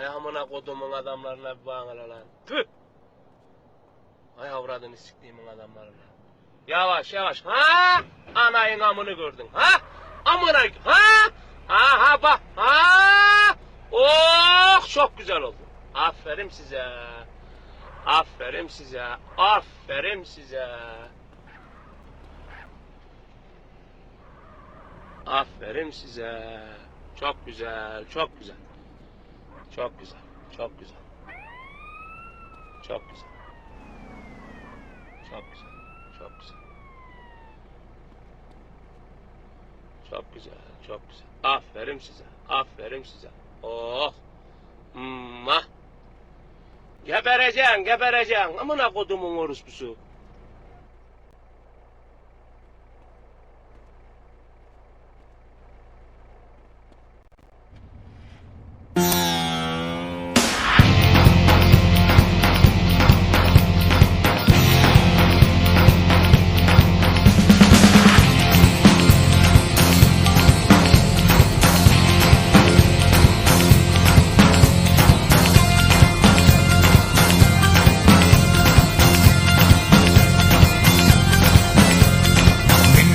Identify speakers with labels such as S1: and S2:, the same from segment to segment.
S1: Ay amına kodumun adamlarına bir bağına lan. Tüh. Ay avradını siktiğimin adamlarına. Yavaş yavaş. Ha? Anayın amını gördün. Ha? Amına ha? Ha ha bak. Ha? Oh çok güzel oldu. Aferin size. Aferin size. Aferin size. Aferin size. Çok güzel, çok güzel. Çok güzel, çok güzel. Çok güzel. Çok güzel, çok güzel. Çok güzel, çok güzel. Aferin size, aferin size. Oh. Mwah. Gebereceksin, gebereceksin. Amına kodumun orospusu.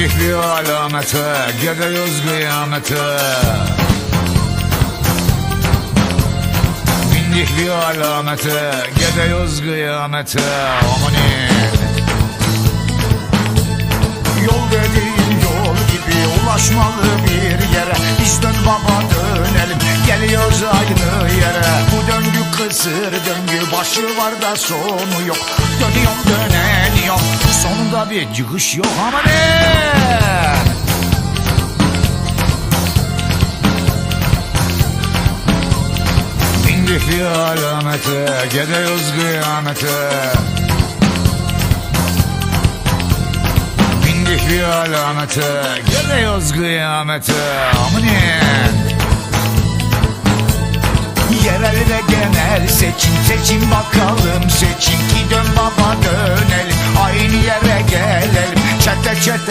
S2: Bindik bir alamete Gidiyoruz kıyamete. Bindik bir alamete Gidiyoruz kıyamete. Amanin Yol dediğin yol gibi ulaşmalı bir yere. Biz dön baba dönelim. Geliyoruz aynı yere. Bu döngü kısır döngü başı var da sonu yok. Dönüyorum döneniyorum bir çıkış yok ama ne? Bindik alamete gidiyoruz kıyamete. Bindik alamete Gidiyoruz kıyamete. Amanin Yerel ve genel seçim seçim bakalım seçim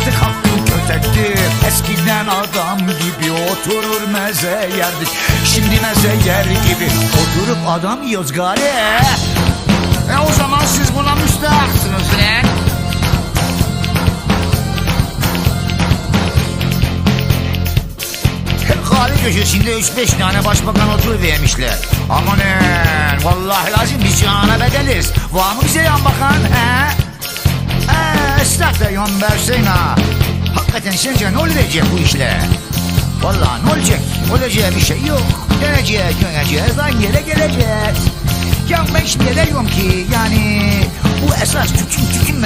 S2: Artık hakkım kötektir Eskiden adam gibi oturur meze yerdik Şimdi meze yer gibi Oturup adam yiyoruz gari E o zaman siz buna müstahaksınız lan Kahve köşesinde 3-5 tane başbakan otur vermişler. Amanın vallahi lazım biz cana bedeliz. Var mı bize yan bakan he? Yan versin ha. Hakikaten sence ne olacak bu işle? Vallahi ne olacak? Olacağı bir şey yok. Döneceğiz döneceğiz aynı yere geleceğiz. Ya ben şimdi diyorum ki yani bu esas tütün tütünmez.